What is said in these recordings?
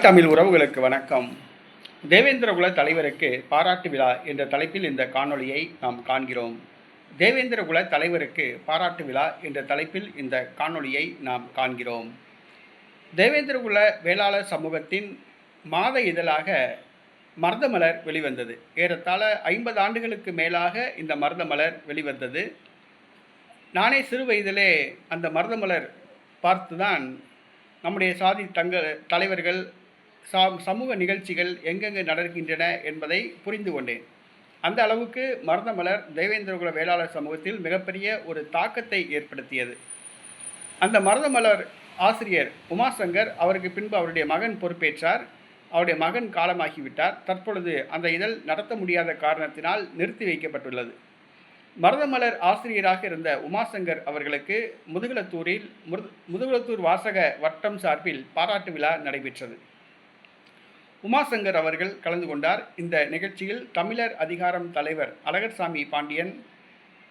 தாய் தமிழ் உறவுகளுக்கு வணக்கம். தேவேந்திரகுல தலைவருக்கு பாராட்டு விழா என்ற தலைப்பில் இந்த காணொளியை நாம் காண்கிறோம். தேவேந்திரகுல தலைவருக்கு பாராட்டு விழா என்ற தலைப்பில் இந்த காணொளியை நாம் காண்கிறோம். தேவேந்திரகுல வேளாளர் சமூகத்தின் மாத இதழாக மருதமலர் வெளிவந்தது. ஏறத்தாழ ஐம்பது ஆண்டுகளுக்கு மேலாக இந்த மருதமலர் வெளிவந்தது. நானே சிறு வயதிலே அந்த மருதமலர் பார்த்துதான் நம்முடைய சாதி தங்க தலைவர்கள் சமூக நிகழ்ச்சிகள் எங்கெங்கு நடக்கின்றன என்பதை புரிந்து கொண்டேன். அந்த அளவுக்கு மருதமலர் தேவேந்திரகுல வேளாளர் சமூகத்தில் மிகப்பெரிய ஒரு தாக்கத்தை ஏற்படுத்தியது. அந்த மருதமலர் ஆசிரியர் உமாசங்கர் அவருக்கு பின்பு அவருடைய மகன் பொறுப்பேற்றார். அவருடைய மகன் காலமாகிவிட்டார். தற்பொழுது அந்த இதழ் நடத்த முடியாத காரணத்தினால் நிறுத்தி வைக்கப்பட்டுள்ளது. மருதமலர் ஆசிரியராக இருந்த உமாசங்கர் அவர்களுக்கு முதுகுலத்தூரில் முரு முதுகுலத்தூர் வாசக வட்டம் சார்பில் பாராட்டு விழா நடைபெற்றது. உமாசங்கர் அவர்கள் கலந்து கொண்டார். இந்த நிகழ்ச்சியில் தமிழர் அதிகாரம் தலைவர் அழகர்சாமி பாண்டியன்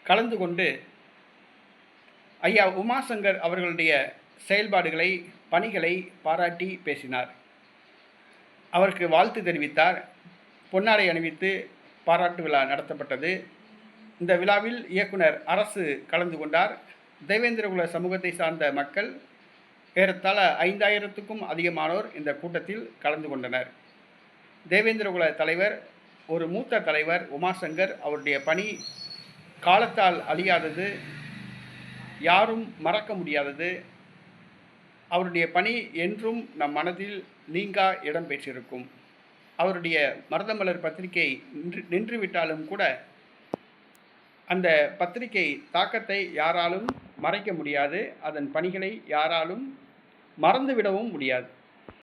கலந்து கொண்டு ஐயா உமாசங்கர் அவர்களுடைய செயல்பாடுகளை பணிகளை பாராட்டி பேசினார். அவருக்கு வாழ்த்து தெரிவித்தார். பொன்னாடை அணிவித்து பாராட்டு விழா நடத்தப்பட்டது. இந்த விழாவில் இயக்குனர் அரசு கலந்து கொண்டார். தேவேந்திரகுல சமூகத்தை சார்ந்த மக்கள் ஏறத்தாழ ஐந்தாயிரத்துக்கும் அதிகமானோர் இந்த கூட்டத்தில் கலந்து கொண்டனர். தேவேந்திரகுல தலைவர் ஒரு மூத்த தலைவர் உமாசங்கர் அவருடைய பணி காலத்தால் அழியாதது யாரும் மறக்க முடியாதது. அவருடைய பணி என்றும் நம் மனதில் நீங்கா இடம் பெற்றிருக்கும். அவருடைய மருதமலர் பத்திரிகை நின்று நின்றுவிட்டாலும் கூட அந்த பத்திரிகை தாக்கத்தை யாராலும் மறைக்க முடியாது. அதன் பணிகளை யாராலும் மறந்துவிடவும் முடியாது.